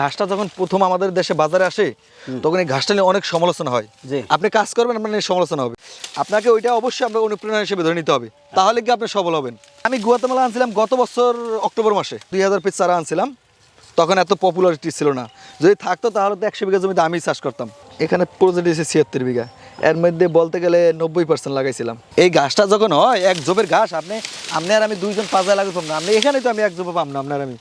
ঘাসটা যখন প্রথম আমাদের দেশে বাজারে আসে তখন এই ঘাসটা নিয়ে অনেক সমালোচনা হয়। জি। আপনি কাজ করবেন আপনার নিয়ে সমালোচনা হবে। আপনাকে ওইটা অবশ্যই আপনার অনুপ্রেরণা হিসেবে ধরে নিতে হবে। তাহলে কি আপনি সফল হবেন? আমি গুয়াতেমালা আনছিলাম গত বছর অক্টোবর মাসে। দুই হাজার পিস চারা আনছিলাম। তখন এত পপুলারিটি ছিল না। যদি থাকতো তাহলে তো একশো বিঘা জমিতে আমি চাষ করতাম। এখানে প্রজেক্ট এসে ছিয়াত্তর বিঘা। এর মধ্যে বলতে গেলে নব্বই পার্সেন্ট লাগাইছিলাম। এই ঘাসটা যখন হয় এক জোপের ঘাস আপনি আপনি আর আমি দুইজন পাঁচা লাগাতাম না। আপনি এখানে তো আমি এক জোপে পাম না আপনার আমি।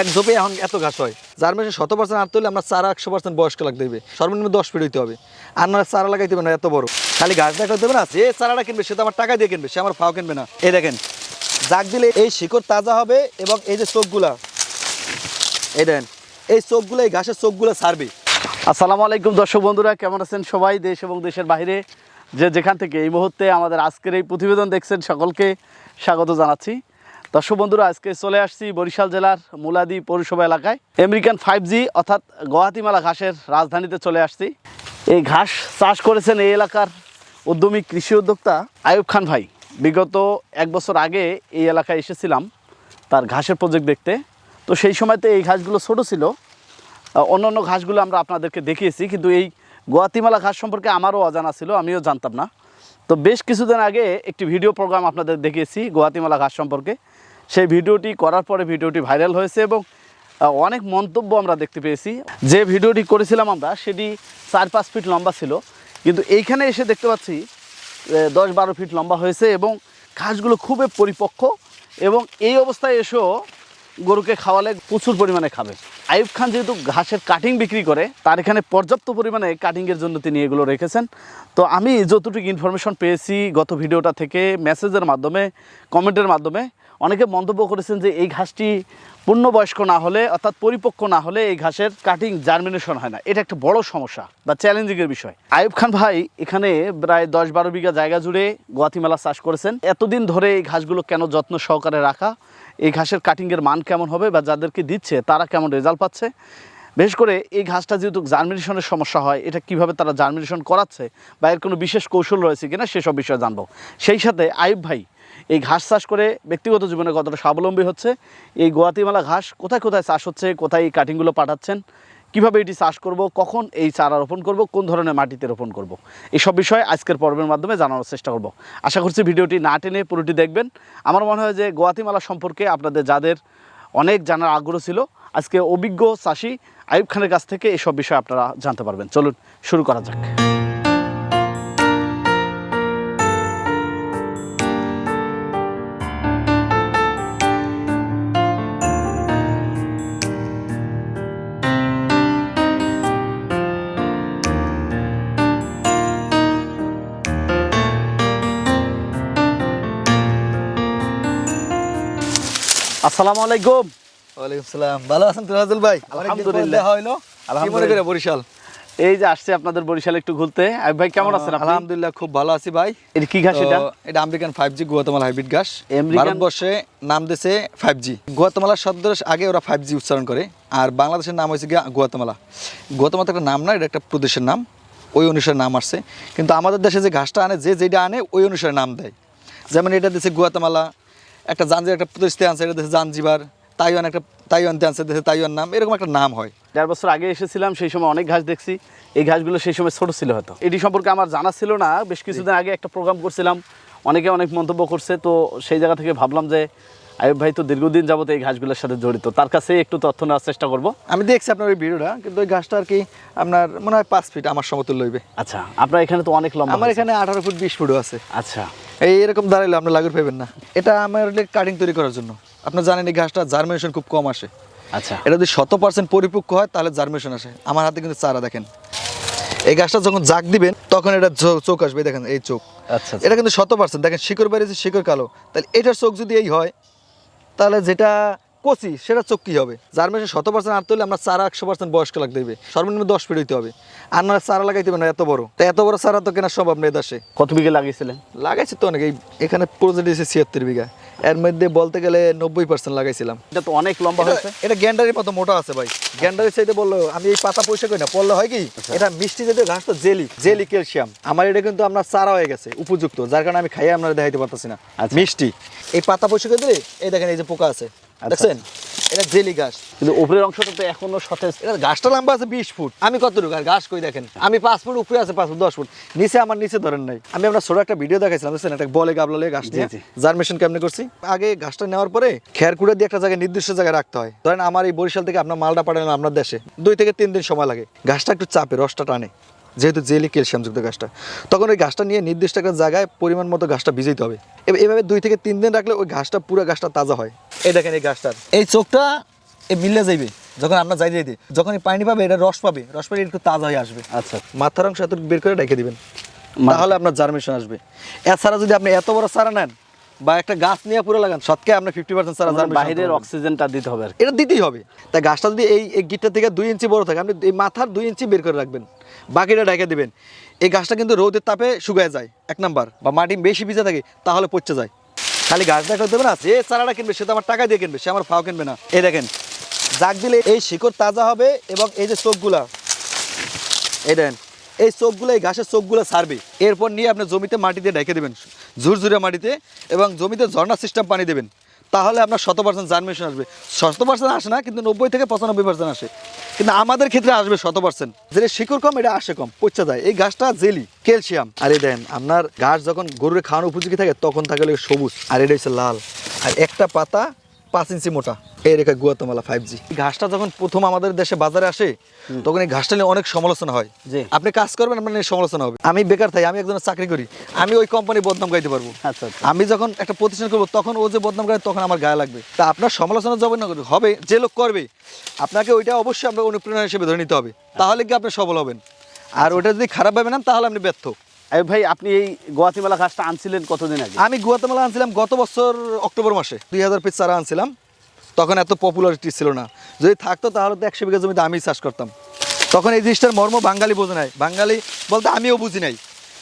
এক জোপে এখন এত গাছ হয়। যার মধ্যে শত পার্সেন্ট আনতে হলে আমরা চারা একশো পার্সেন্ট বয়স্ক লাগতে হবে সর্বনিম্ন দশ ফিট হইতে হবে। আর না চারা লাগাইতে হবে না, এত বড়। খালি ঘাস দেখা দেবে না? যে চারাটা কিনবে, সে তো আমার টাকা দিয়ে কিনবে, সে আমার ফাও কিনবে না। এই দেখেন, জাগ দিলে এই শিকড় তাজা হবে এবং এই যে চোখগুলা, এই দেখেন, এই চোখগুলো, এই ঘাসের চোখগুলো ছাড়বে। আসসালামু আলাইকুম দর্শক বন্ধুরা, কেমন আছেন সবাই দেশ এবং দেশের বাইরে? যে যেখান থেকে এই মুহূর্তে আমাদের আজকের এই প্রতিবেদন দেখছেন সকলকে স্বাগত জানাচ্ছি। দর্শক বন্ধুরা, আজকে চলে আসছি বরিশাল জেলার মুলাদি পৌরসভা এলাকায়। আমেরিকান ফাইভ জি অর্থাৎ গুয়াহাটিমালা ঘাসের রাজধানীতে চলে আসছি। এই ঘাস চাষ করেছেন এই এলাকার উদ্যমী কৃষি উদ্যোক্তা আয়ুব খান ভাই। বিগত এক বছর আগে এই এলাকায় এসেছিলাম তার ঘাসের প্রজেক্ট দেখতে। তো সেই সময়তে এই ঘাসগুলো ছোটো ছিল। অন্যান্য ঘাসগুলো আমরা আপনাদেরকে দেখিয়েছি, কিন্তু এই গোয়াতিমালা ঘাস সম্পর্কে আমারও অজানা ছিল, আমিও জানতাম না। তো বেশ কিছুদিন আগে একটি ভিডিও প্রোগ্রাম আপনাদের দেখিয়েছি গোয়াতিমালা ঘাস সম্পর্কে। সেই ভিডিওটি করার পরে ভিডিওটি ভাইরাল হয়েছে এবং অনেক মন্তব্য আমরা দেখতে পেয়েছি। যে ভিডিওটি করেছিলাম আমরা, সেটি চার, পাঁচ ফিট লম্বা ছিল। কিন্তু এইখানে এসে দেখতে পাচ্ছি দশ, বারো ফিট লম্বা হয়েছে এবং ঘাসগুলো খুবই পরিপক্ক এবং এই অবস্থায় এসেও গরুকে খাওয়ালে প্রচুর পরিমাণে খাবে। আইব খান যেহেতু ঘাসের কাটিং বিক্রি করে, তার এখানে পর্যাপ্ত পরিমাণে কাটিংয়ের জন্য তিনি এগুলো রেখেছেন। তো আমি যতটুকু ইনফরমেশন পেয়েছি গত ভিডিওটা থেকে মেসেজের মাধ্যমে কমেন্টের মাধ্যমে অনেকে মন্তব্য করেছেন যে এই ঘাসটি পূর্ণবয়স্ক না হলে, অর্থাৎ পরিপক্ক না হলে এই ঘাসের কাটিং জার্মিনেশন হয় না। এটা একটা বড় সমস্যা বা চ্যালেঞ্জিংয়ের বিষয়। আইব খান ভাই এখানে প্রায় দশ বারো বিঘা জায়গা জুড়ে গোয়াতিমেলা চাষ করেছেন। এতদিন ধরে এই ঘাসগুলো কেন যত্ন সহকারে রাখা, এই ঘাসের কাটিংয়ের মান কেমন হবে বা যাদেরকে দিচ্ছে, তারা কেমন রেজাল্ট পাচ্ছে? বিশেষ করে এই ঘাসটা যেহেতু জার্মিনেশনের সমস্যা হয়, এটা কীভাবে তারা জার্মিনেশন করাচ্ছে বা এর কোনো বিশেষ কৌশল রয়েছে কিনা সেসব বিষয়ে জানব। সেই সাথে আইব ভাই এই ঘাস চাষ করে ব্যক্তিগত জীবনে কতটা স্বাবলম্বী হচ্ছে? এই গোয়াতিমালা ঘাস কোথায় কোথায় চাষ হচ্ছে? কোথায় এই কাটিংগুলো পাঠাচ্ছেন? কীভাবে এটি চাষ করব? কখন এই চারা রোপণ করব? কোন ধরনের মাটিতে রোপণ করব? এইসব বিষয়ে আজকের পর্বের মাধ্যমে জানানোর চেষ্টা করব। আশা করছি ভিডিওটি না টেনে পুরোটি দেখবেন। আমার মনে হয় যে গোয়াতিমালা সম্পর্কে আপনাদের যাদের অনেক জানার আগ্রহ ছিল, আজকে অভিজ্ঞ চাষি আইব খানের কাছ থেকে এসব বিষয়ে আপনারা জানতে পারবেন। চলুন, শুরু করা যাক। আসসালামু আলাইকুম। ওয়ালাইকুম সালাম। ভালো আছেন তুরাজুল ভাই? আলহামদুলিল্লাহ। হইল। আলহামদুলিল্লাহ। করে বরিশাল? এই যে আসছে আপনাদের বরিশালে একটু ঘুরতে। ভাই কেমন আছেন আপনি? আলহামদুলিল্লাহ খুব ভালো আছি ভাই। এটা কি ঘাস এটা? এটা আমেরিকান গুয়াতমালা হাইব্রিড ঘাস। ভারতবর্ষে নাম দিয়েছে গুয়াতমালা শব্দের আগে ওরা ফাইভ জি উচ্চারণ করে। আর বাংলাদেশের নাম হয়েছে গিয়া গুয়াতমালা গুয়াতমালা একটা নাম না এটা একটা প্রদেশের নাম। ওই অনুসারে নাম আসছে। কিন্তু আমাদের দেশে যে ঘাসটা আনে যে যেটা আনে ওই অনুসারে নাম দেয়। যেমন এটা দিয়েছে গুয়াতমালা একটা জাঞ্জির একটা থেকে আনছে এটা দিয়েছে জাঞ্জিবার তাইওয়ান একটা তাইওয়ান আনছে দেশে তাইওয়ান নাম এরকম একটা নাম হয়। দেড় বছর আগে এসেছিলাম সেই সময় অনেক ঘাস দেখছি এই ঘাসগুলো সেই সময় ছোট ছিল হয়তো। এটি সম্পর্কে আমার জানা ছিল না বেশ কিছুদিন আগে একটা প্রোগ্রাম করছিলাম অনেকে অনেক মন্তব্য করছে তো সেই জায়গা থেকে ভাবলাম যে আয়ুব ভাই তো দীর্ঘদিন যাবত এই ঘাসগুলোর সাথে জড়িত তার কাছে একটু তথ্য নেওয়ার চেষ্টা করব। আমি দেখছি আপনার ওই ভিডিওটা কিন্তু ওই ঘাসটা আর কি আপনার মনে হয় পাঁচ ফিট আমার সমতুল্য হইবে আচ্ছা আপনার এখানে তো অনেক লম্বা আমার এখানে আঠারো ফুট বিশ ফুটও আছে। আচ্ছা এই এরকম দাঁড়াইলে আপনি লাগুর পাবেন না। এটা আমার কাটিং তৈরি করার জন্য। আপনার জানেন এই ঘাসটা জার্মিনেশন খুব কম আসে। আচ্ছা। এটা যদি শত পার্সেন্ট পরিপক্ক হয় তাহলে জার্মিনেশন আসে। আমার হাতে কিন্তু চারা দেখেন। এই গাছটা যখন জাগ দিবেন তখন এটা চোখ আসবে দেখেন এই চোখ। আচ্ছা আচ্ছা। এটা কিন্তু শত পার্সেন্ট দেখেন শিকড় বাড়িয়েছে শিকড় কালো। তাহলে এটার চোখ যদি এই হয় তাহলে যেটা কচি সেটা চোখ কি হবে। জার্মিনেশন শত পার্সেন্ট আনতে হলে আমরা চারা একশো পার্সেন্ট বয়স্ক লাগতে হবে সর্বনিম্ন দশ ফিট হইতে হবে। আর না চারা লাগাইতে হবে না এত বড়। তা এত বড় চারা তো কেনার সম্ভব নেই দেশে। কত বিঘে লাগিয়েছিলেন? লাগাইছি তো অনেক এই এখানে প্রজেক্ট এসে ছিয়াত্তর বিঘা। এর মধ্যে বলতে গেলে নব্বই পার্সেন্ট লাগাইছিলাম। এটা তো অনেক লম্বা হয়েছে। এটা গ্যান্ডারের মতো মোটা আছে ভাই। গ্যান্ডারের চাইতে বলল আমি এই পাতা পয়সা করি না। পড়লে হয় কি? এটা মিষ্টি জাতীয় ঘাস তো জেলি জেলি ক্যালসিয়াম। আমার এটা কিন্তু আপনার চারা হয়ে গেছে উপযুক্ত। যার কারণে আমি খাইয়ে আপনারা দেখাইতে পারতেছি না। আচ্ছা। মিষ্টি। এই পাতা পয়সা করে দিলে এই দেখেন এই যে পোকা আছে। দেখছেন? এটা জেলি ঘাস। কিন্তু উপরের অংশটা তো এখনও সতেজ। এটা ঘাসটা লম্বা আছে বিশ ফুট। আমি কতটুকু? আর ঘাস কই দেখেন? আমি পাঁচ ফুট উপরে আছে পাঁচ ফুট দশ ফুট। নিচে আমার নিচে ধরেন নাই। আমি আপনার ছোট একটা ভিডিও দেখাইছিলাম বুঝছেন? একটা বলে গাবলা লিয়ে ঘাস নিয়ে জার্মেশন কেমনে করছি? আগে ঘাসটা নেওয়ার পরে খেয়ার কুড়ে দিয়ে একটা জায়গায় নির্দিষ্ট জায়গায় রাখতে হয়। ধরেন আমার এই বরিশাল থেকে আপনার মালটা পাঠালাম আপনার দেশে। দুই থেকে তিন দিন সময় লাগে। ঘাসটা একটু চাপে রসটা টানে। যেহেতু জেলি ক্যালসিয়ামযুক্ত ঘাসটা তখন ওই ঘাসটা নিয়ে নির্দিষ্ট একটা জায়গায় পরিমাণ মতো ঘাসটা ভিজাইতে হবে। এবার এভাবে দুই থেকে তিন দিন রাখলে ওই ঘাসটা পুরো ঘাসটা তাজা হয়। এই দেখেন এই ঘাসটার এই চোখটা এই মিলে যাইবে যখন আপনার যাই যাইতে যখন এই পানি পাবে এটা রস পাবে রস পাবে একটু তাজা হয়ে আসবে। আচ্ছা মাথার অংশ এত বের করে রেখে দিবেন। তাহলে আপনার জার্মেশন আসবে। এছাড়া যদি আপনি এত বড় সারা নেন বা একটা গাছ নিয়ে পুরো লাগান সৎকে আপনার ফিফটি পার্সেন্ট সারা বাইরের অক্সিজেনটা দিতে হবে এটা দিতেই হবে। তাই গাছটা যদি এই এই গিটটা থেকে দুই ইঞ্চি বড় থাকে আপনি এই মাথার দুই ইঞ্চি বের করে রাখবেন। বাকিটা ঢেকে দেবেন। এই গাছটা কিন্তু রোদের তাপে শুকায় যায়, এক নাম্বার। বা মাটি বেশি ভিজে থাকে, তাহলে পচে যায়। খালি গাছ দেখা দেবে না? যে চারাটা কিনবে, সে তো আমার টাকা দিয়ে কিনবে, সে আমার ফাও কিনবে না। এই দেখেন, জাগ দিলে এই শিকড় তাজা হবে এবং এই যে চোখগুলা, এই দেখেন, এই চোখগুলো, এই ঘাসের চোখগুলো ছাড়বে। এরপর নিয়ে আপনি জমিতে মাটি দিয়ে ঢেকে দেবেন, ঝুরঝুরে মাটিতে, এবং জমিতে ঝর্ণা সিস্টেম পানি দেবেন। তাহলে আপনার শত পার্সেন্ট জার্মিনেশন আসবে। শত পার্সেন্ট আসে না, কিন্তু নব্বই থেকে পঁচানব্বই পার্সেন্ট আসে। কিন্তু আমাদের ক্ষেত্রে আসবে শত পার্সেন্ট যেটা শিকড় কম, এটা আসে কম। পচা যায়। এই গাছটা জেলি, ক্যালসিয়াম। আর এই দেন, আপনার গাছ যখন গরুরে খাওয়ানো উপযোগী থাকে, তখন থাকে সবুজ। আর এটা হচ্ছে লাল। আর একটা পাতা পাঁচ ইঞ্চি মোটা। এই রেখা গুয়াতমালা ফাইভ জি ঘাসটা যখন প্রথম আমাদের দেশে বাজারে আসে তখন এই ঘাসটা নিয়ে অনেক সমালোচনা হয়। যে আপনি কাজ করবেন আপনার নিয়ে সমালোচনা হবে। আমি বেকার থাকি আমি একজনের চাকরি করি। আমি ওই কোম্পানি বদনাম গাইতে পারব। আচ্ছা আচ্ছা। আমি যখন একটা প্রতিষ্ঠান করব তখন ও যে বদনাম গায় তখন আমার গায়ে লাগবে। তা আপনার সমালোচনা যাবে না হবে যে লোক করবে আপনাকে ওইটা অবশ্যই আপনার অনুপ্রেরণা হিসেবে ধরে নিতে হবে। তাহলে কি আপনি সফল হবেন? আর ওটা যদি খারাপ ভাবে নেন তাহলে আপনি ব্যর্থ। ভাই, আপনি এই গোয়াতিমালা ঘাসটা আনছিলেন কতদিন আগে? আমি গুয়াতেমালা আনছিলাম গত বছর অক্টোবর মাসে, দুই হাজার পিস চারা আনছিলাম। তখন এত পপুলারিটি ছিল না। যদি থাকতো তাহলে তো একশো বিঘা জমিতে আমি চাষ করতাম। তখন এই জিনিসটার মর্ম বাঙালি বোঝে নাই। বাঙালি বলতে আমিও বুঝি নাই।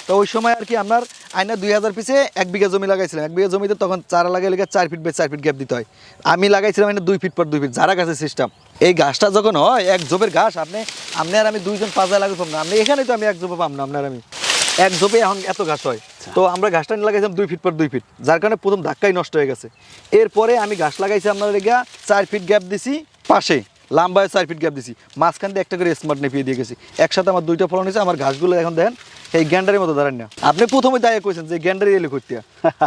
তো ওই সময় আর কি আপনার আইনা দুই হাজার পিসে এক বিঘা জমি লাগাইছিলাম। এক বিঘা জমিতে তখন চারা লাগাই লেগে চার ফিট বে চার ফিট গ্যাপ দিতে হয়। আমি লাগাইছিলাম এনে দুই ফিট পর দুই ফিট যারা গাছের সিস্টেম এই গাছটা যখন হয়, এক জোপের ঘাস, আপনি আপনি আর আমি দুইজন পাঁচা লাগাতাম না। আপনি এখানে তো আমি এক জোপে পাম না, আপনার আমি। এক জোপে এখন এত ঘাস হয়। তো আমরা ঘাসটা নিয়ে লাগাইছিলাম দুই ফিট পর দুই ফিট যার কারণে প্রথম ধাক্কাই নষ্ট হয়ে গেছে। এরপরে আমি ঘাস লাগাইছি আপনার লেগা চার ফিট গ্যাপ দিছি পাশে লাম্বায় চার ফিট গ্যাপ দিছি। মাঝখান দিয়ে একটা করে স্মার্ট নেপিয়ে দিয়ে গেছি। একসাথে আমার দুইটা ফলন হয়েছে আমার ঘাসগুলো এখন দেন এই গ্যান্ডারের মতো দাঁড়ান না। আপনি প্রথমে দায় কইছেন যে গ্যান্ডারি এলে করতে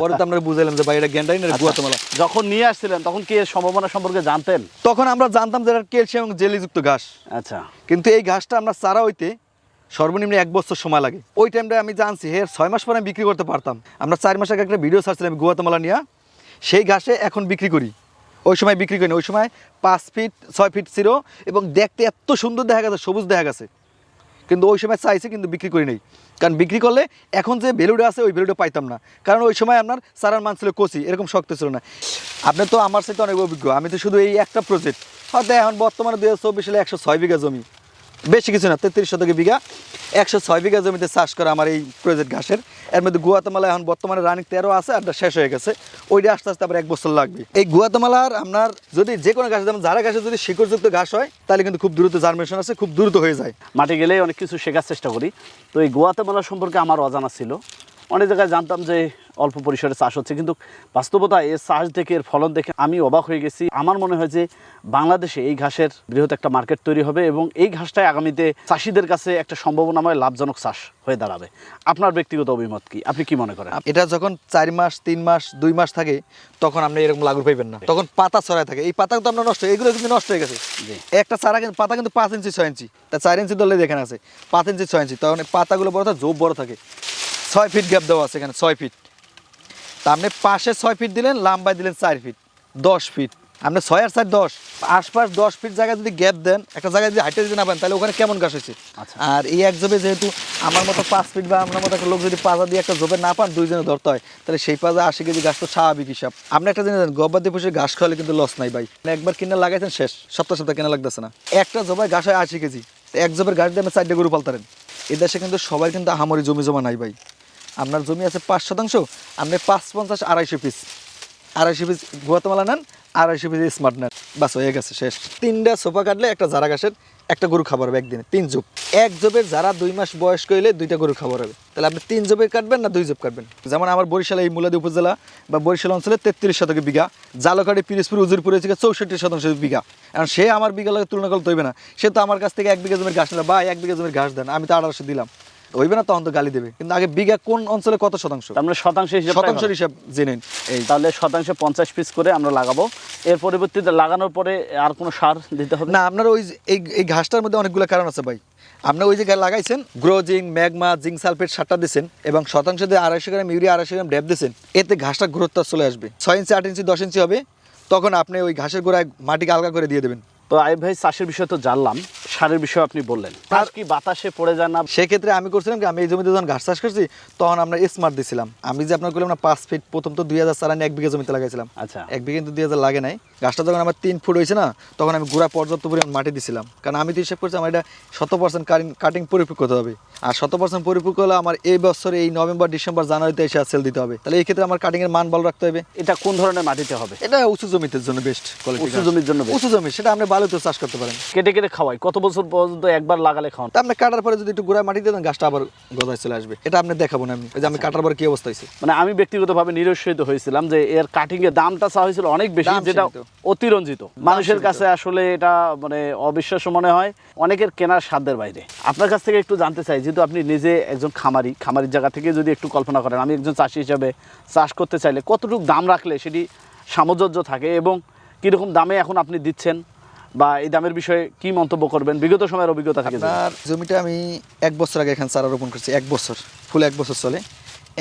পরে তো আমরা বুঝাইলাম যে ভাই এটা গ্যান্ডারি না গুয়াতমালা। যখন নিয়ে আসছিলেন তখন কি এর সম্ভাবনা সম্পর্কে জানতেন? তখন আমরা জানতাম যে এটা ক্যালসিয়াম এবং জেলিযুক্ত ঘাস। আচ্ছা। কিন্তু এই ঘাসটা আমরা চারা হইতে সর্বনিম্ন এক বছর সময় লাগে। ওই টাইমটা আমি জানছি, হে, ছয় মাস পরে আমি বিক্রি করতে পারতাম। আমরা চার মাস আগে একটা ভিডিও ছাড়ছিলাম গুয়াতামালা নিয়ে। সেই ঘাসে এখন বিক্রি করি। ওই সময় বিক্রি করি না, ওই সময় পাঁচ ফিট ছয় ফিট ছিল এবং দেখতে এত সুন্দর দেখা গেছে, সবুজ দেখা গেছে। কিন্তু ওই সময় চাইছে, কিন্তু বিক্রি করি নেই। কারণ বিক্রি করলে এখন যে ভ্যালুটা আছে, ওই ভ্যালুটা পাইতাম না। কারণ ওই সময় আপনার চারার মান ছিল কচি, এরকম শক্ত ছিল না। আপনি তো আমার সাথে অনেক অভিজ্ঞ, আমি তো শুধু এই একটা প্রজেক্ট হয়তো এখন বর্তমানে দু হাজার চব্বিশ সালে একশো ছয় বিঘা জমি। বেশি কিছু না, তেত্রিশ শতকে বিঘা, একশো ছয় বিঘা জমিতে চাষ করা আমার এই প্রজেক্ট ঘাসের। এর মধ্যে গুয়াতামালা এখন বর্তমানে রানিং তেরো আছে, আর শেষ হয়ে গেছে। ওইটা আস্তে আস্তে আবার এক বছর লাগবে। এই গুয়াতামালার আপনার যদি যে কোনো ঘাস, যেমন যারা ঘাসে যদি শিকড়যুক্ত ঘাস হয়, তাহলে কিন্তু খুব দ্রুত জার্মেশন আছে, খুব দ্রুত হয়ে যায়। মাঠে গেলে অনেক কিছু শেখার চেষ্টা করি। তো এই গুয়াতমালা সম্পর্কে আমার অজানা ছিল। অনেক জায়গায় জানতাম যে অল্প পরিসরে চাষ হচ্ছে কিন্তু বাস্তবতা এর চাষ দেখে এর ফলন দেখে আমি অবাক হয়ে গেছি। আমার মনে হয় যে বাংলাদেশে এই ঘাসের বৃহৎ একটা মার্কেট তৈরি হবে এবং এই ঘাসটাই আগামীতে চাষিদের কাছে একটা সম্ভাবনাময় লাভজনক চাষ হয়ে দাঁড়াবে। আপনার ব্যক্তিগত অভিমত কি? আপনি কি মনে করেন? এটা যখন চার মাস তিন মাস দুই মাস থাকে তখন আপনি এরকম লাগুর পাইবেন না। তখন পাতা ছড়ায় থাকে। এই পাতা তো আপনার নষ্ট এগুলো কিন্তু নষ্ট হয়ে গেছে। একটা চারা কিন্তু পাতা কিন্তু পাঁচ ইঞ্চি ছয় ইঞ্চি। তা চার ইঞ্চি দলে দেখেন আছে পাঁচ ইঞ্চি ছয় ইঞ্চি। তখন পাতাগুলো বড় থাকে বড় থাকে। ছয় ফিট গ্যাপ দেওয়া আছে এখানে ছয় ফিট তা আপনি পাশে ছয় ফিট দিলেন লাম্বায় দিলেন চার ফিট দশ ফিট আপনি ছয় আর চার দশ আশপাশ দশ ফিট জায়গায় যদি গ্যাপ দেন একটা জায়গায় যদি হাইটে যদি না পান তাহলে ওখানে কেমন গাছ হয়েছে? আচ্ছা। আর এই এক জবে যেহেতু আমার মতো পাঁচ ফিট বা আপনার মতো একটা লোক যদি পাজা দিয়ে একটা জবে না পান দুইজনে ধরতে হয় তাহলে সেই পাজা আশি কেজি গাছ তো স্বাভাবিক হিসাব। আপনি একটা জিনিস গব্বার দিয়ে পুষে ঘাস খাওয়ালে কিন্তু লস নাই ভাই। একবার কিনে লাগাইছেন শেষ। সপ্তাহ সপ্তাহ কেনা লাগতেছে না। একটা জবাই ঘাস হয় আশি কেজি এক জবের ঘাস দিয়ে আপনি চারটে গরু পালতারেন। এ দেশে কিন্তু সবাই কিন্তু আহামরি জমি জমা নাই ভাই। আপনার জমি আছে পাঁচ শতাংশ, আপনি পাঁচ পঞ্চাশ, আড়াইশো পিস আড়াইশো পিস গুয়াতমালা নেন, আড়াইশো পিস স্মার্ট নেট বাস, হয়ে গেছে, শেষ। তিনটা সোফা কাটলে একটা জারা ঘাসের একটা গরু খাবার হবে একদিনে, তিন জোপ। এক জোবের যারা দুই মাস বয়স হইলে দুইটা গরু খাবার হবে। তাহলে আপনি তিন জোবের কাটবেন না দুই জোব কাটবেন? যেমন আমার বরিশাল, এই মুলাদি উপজেলা বা বরিশাল অঞ্চলে তেত্রিশ শতকে বিঘা জালকাটি পিরিজপুর, উজুরপুর থেকে চৌষট্টি শতাংশ বিঘা। এখন সে আমার বিঘা লাগে তুলনা করতে তৈবে না। সে তো আমার কাছ থেকে এক বিঘা জমির ঘাস নিল বা এক বিঘা জমির ঘাস দেন, আমি তো আঠারোশো দিলাম। হইবে না তখন তো গালি দেবে। কিন্তু আগে বিঘা কোন অঞ্চলে কত শতাংশ? মানে শতাংশ হিসেবে শতাংশের হিসাব জেনে। এই। তাহলে শতাংশে পঞ্চাশ পিস করে আমরা লাগাবো। এর পরিবর্তিতে লাগানোর পরে আর কোনো সার দিতে হবে? না আপনার ওই এই এই ঘাসটার মধ্যে অনেকগুলো কারণ আছে ভাই। আপনি ওই যে লাগাইছেন গ্রোজিং ম্যাগমা জিঙ্ক সালফেট সারটা দিয়েছেন এবং শতাংশ দিয়ে আড়াইশো গ্রাম ইউরিয়া আড়াইশো গ্রাম ড্যাপ দিয়েছেন এতে ঘাসটা গ্রোথটা চলে আসবে। ছয় ইঞ্চি আট ইঞ্চি দশ ইঞ্চি হবে। তখন আপনি ওই ঘাসের গোড়ায় মাটিকে আলগা করে দিয়ে দেবেন। তো আইব ভাই চাষের বিষয়ে তো জানলাম। সারের বিষয়ে আপনি বললেন। ঘাস কি বাতাসে পড়ে যায় না? সেক্ষেত্রে আমি করছিলাম কি আমি এই জমিতে যখন ঘাস চাষ করছি তখন আমরা স্মার্ট দিছিলাম। আমি যে আপনার করলাম না পাঁচ ফিট প্রথম তো দুই হাজার চালানি এক বিঘা জমিতে লাগাইছিলাম। আচ্ছা। এক বিঘা কিন্তু দুই হাজার লাগে নাই। গাছটা যখন আমার তিন ফুট হয়েছে না তখন আমি গুড়া পর্যাপ্ত পরিমাণ মাটি দিছিলাম। কারণ আমি তো হিসাব করছি আমার এটা শত পার্সেন্ট কাটিং পরিপক্ক হতে হবে। আর শত পার্সেন্ট পরিপক্ক হলে আমার এই বছর এই নভেম্বর ডিসেম্বর জানুয়ারিতে এসে সেল দিতে হবে। তাহলে এই ক্ষেত্রে আমার কাটিং এর মান ভালো রাখতে হবে। এটা কোন ধরনের মাটিতে হবে? এটা উঁচু জমিতে জন্য বেস্ট কোয়ালিটি উঁচু জমির জন্য উঁচু জমি সেটা আপনি বালুতে চাষ করতে পারেন। কেটে কেটে খাওয়াই কত বছর পর্যন্ত একবার লাগালে খাওয়ান। আপনি কাটার পরে যদি একটু গোড়ায় মাটি দিয়ে দেন গাছটা আবার গজায় চলে আসবে। এটা আপনি দেখাবো না আমি। যে আমি কাটার পরে কি অবস্থা হয়েছে? মানে আমি ব্যক্তিগতভাবে নিরুৎসাহিত হয়েছিলাম যে এর কাটিং এর দামটা চাওয়া হয়েছিল অনেক বেশি যেটা অতিরঞ্জিত। মানুষের কাছে আসলে এটা মানে অবিশ্বাস্য মনে হয়। অনেকের কেনার সাধ্যের বাইরে। আপনার কাছ থেকে একটু জানতে চাই যেহেতু আপনি নিজে একজন খামারি খামারির জায়গা থেকে যদি একটু কল্পনা করেন আমি একজন চাষি হিসাবে চাষ করতে চাইলে কতটুকু দাম রাখলে সেটি সামঞ্জস্য থাকে এবং কীরকম দামে এখন আপনি দিচ্ছেন? বা এই দামের বিষয়ে কি মন্তব্য করবেন? বিগত সময়ের অভিজ্ঞতা থেকে। আপনার জমিটা আমি এক বছর আগে এখানে চারা রোপণ করছি এক বছর ফুল এক বছর চলে।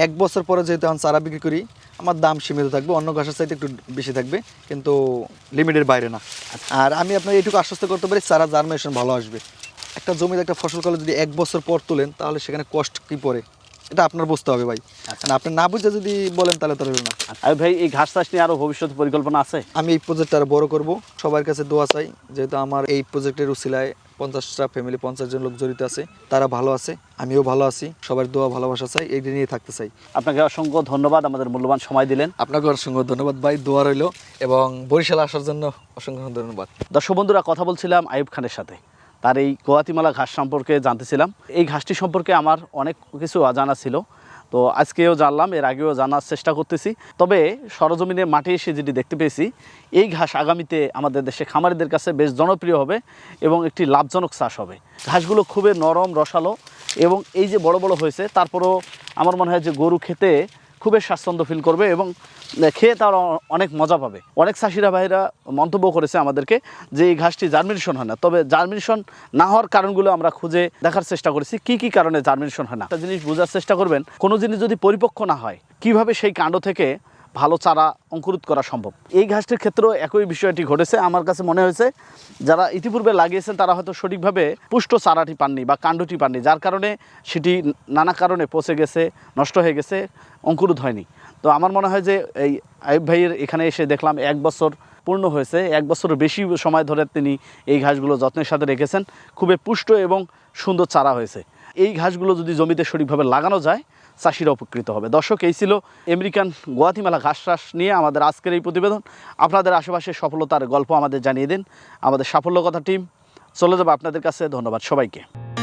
এক বছর পরে যেহেতু এখন চারা বিক্রি করি আমার দাম সীমিত থাকবে অন্য ঘাসের চাইতে একটু বেশি থাকবে কিন্তু লিমিটের বাইরে না। আর আমি আপনার এইটুকু আশ্বস্ত করতে পারি চারা জার্মিনেশন ভালো আসবে। একটা জমিতে একটা ফসল করলে যদি এক বছর পর তোলেন তাহলে সেখানে কষ্ট কী পড়ে? এটা আপনার বুঝতে হবে ভাই। না আপনি না বুঝে যদি বলেন তাহলে তাহলে না। আর ভাই এই ঘাস চাষ নিয়ে আরও ভবিষ্যৎ পরিকল্পনা আছে? আমি এই প্রজেক্টটা আরও বড় করব। সবার কাছে দোয়া চাই যেহেতু আমার এই প্রজেক্টের উসিলায় পঞ্চাশটা ফ্যামিলি পঞ্চাশ জন লোক জড়িত আছে তারা ভালো আছে আমিও ভালো আছি সবার দোয়া ভালোবাসা চাই এই নিয়ে থাকতে চাই। আপনাকে অসংখ্য ধন্যবাদ আমাদের মূল্যবান সময় দিলেন। আপনাকে অসংখ্য ধন্যবাদ ভাই দোয়া রইল এবং বরিশাল আসার জন্য অসংখ্য ধন্যবাদ। দর্শক বন্ধুরা কথা বলছিলাম আইব খানের সাথে। তার এই গোয়াতিমালা ঘাস সম্পর্কে জানতেছিলাম। এই ঘাসটি সম্পর্কে আমার অনেক কিছু অজানা ছিল। তো আজকেও জানলাম, এর আগেও জানার চেষ্টা করতেছি। তবে সরজমিনে মাঠে এসে যেটি দেখতে পেয়েছি, এই ঘাস আগামীতে আমাদের দেশে খামারিদের কাছে বেশ জনপ্রিয় হবে এবং একটি লাভজনক চাষ হবে। ঘাসগুলো খুবই নরম, রসালো এবং এই যে বড় বড় হয়েছে, তারপরও আমার মনে হয় যে গরু খেতে খুবই স্বাচ্ছন্দ্য ফিল করবে এবং খেয়ে তারা অনেক মজা পাবে। অনেক চাষিরা ভাইরা মন্তব্য করেছে আমাদেরকে যে এই ঘাসটি জার্মিনেশন হয় না। তবে জার্মিনেশন না হওয়ার কারণগুলো আমরা খুঁজে দেখার চেষ্টা করেছি। কি কি কারণে জার্মিনেশন হয় না? একটা জিনিস বোঝার চেষ্টা করবেন, কোনো জিনিস যদি পরিপক্ক না হয়, কীভাবে সেই কাণ্ড থেকে ভালো চারা অঙ্কুরিত করা সম্ভব। এই ঘাসটির ক্ষেত্রেও একই বিষয়টি ঘটেছে। আমার কাছে মনে হয়েছে, যারা ইতিপূর্বে লাগিয়েছেন, তারা হয়তো সঠিকভাবে পুষ্ট চারাটি পাননি বা কাণ্ডটি পাননি, যার কারণে সেটি নানা কারণে পচে গেছে, নষ্ট হয়ে গেছে, অঙ্কুরিত হয়নি। তো আমার মনে হয় যে এই আইব ভাইয়ের এখানে এসে দেখলাম, এক বছর পূর্ণ হয়েছে। এক বছরের বেশি সময় ধরে তিনি এই ঘাসগুলো যত্নের সাথে রেখেছেন। খুবই পুষ্ট এবং সুন্দর চারা হয়েছে। এই ঘাসগুলো যদি জমিতে সঠিকভাবে লাগানো যায় চাষিরা উপকৃত হবে। দর্শক, এই ছিল আমেরিকান গুয়াতিমালা ঘাস নিয়ে আমাদের আজকের এই প্রতিবেদন। আপনাদের আশেপাশে সফলতার গল্প আমাদের জানিয়ে দিন। আমাদের সাফল্য কথা টিম চলে যাব আপনাদের কাছে। ধন্যবাদ সবাইকে।